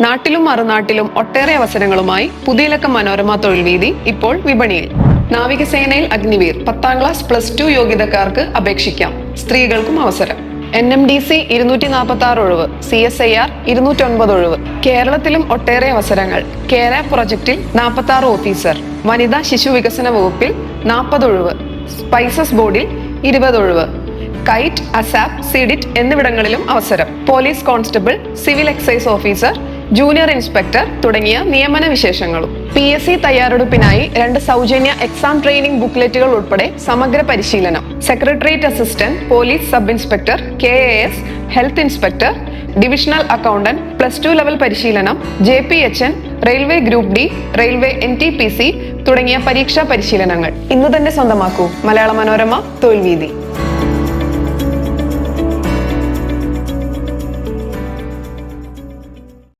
നാട്ടിലും മറുനാട്ടിലും ഒട്ടേറെ അവസരങ്ങളുമായി പുതിയലക്ക മനോരമ തൊഴിൽ വീതി ഇപ്പോൾ വിപണിയിൽ. നാവികസേനയിൽ അഗ്നിവീർ പത്താം ക്ലാസ് പ്ലസ് ടു യോഗ്യതക്കാർക്ക് അപേക്ഷിക്കാം. സ്ത്രീകൾക്കും അവസരം. എൻ എം ഡി സി ഇരുന്നൂറ്റി നാൽപ്പത്തി ആറ് ഒഴിവ് സി എസ് ഐ ആർ ഇരുന്നൂറ്റൊൻപത് ഒഴിവ്. കേരളത്തിലും ഒട്ടേറെ അവസരങ്ങൾ. കേര പ്രൊജക്റ്റിൽ നാൽപ്പത്തി ആറ് ഓഫീസർ. വനിതാ ശിശു വികസന വകുപ്പിൽ നാൽപ്പത് ഒഴിവ്. സ്പൈസസ് ബോർഡിൽ ഇരുപത് ഒഴിവ്. കൈറ്റ് അസാപ് സിഡിറ്റ് എന്നിവിടങ്ങളിലും അവസരം. Police constable civil excise officer junior inspector തുടങ്ങിയ നിയമന വിശേഷങ്ങളും. പി എസ് സി തയ്യാറെടുപ്പിനായി രണ്ട് സൗജന്യ എക്സാം ട്രെയിനിംഗ് ബുക്ക്ലെറ്റുകൾ ഉൾപ്പെടെ സമഗ്ര പരിശീലനം. Secretariat assistant police sub inspector K A S health inspector divisional accountant plus two level പരിശീലനം J P H N railway group D railway N T P C തുടങ്ങിയ പരീക്ഷാ പരിശീലനങ്ങൾ. ഇന്ന് തന്നെ സ്വന്തമാക്കൂ. മലയാള മനോരമ തൊഴിൽ വീതി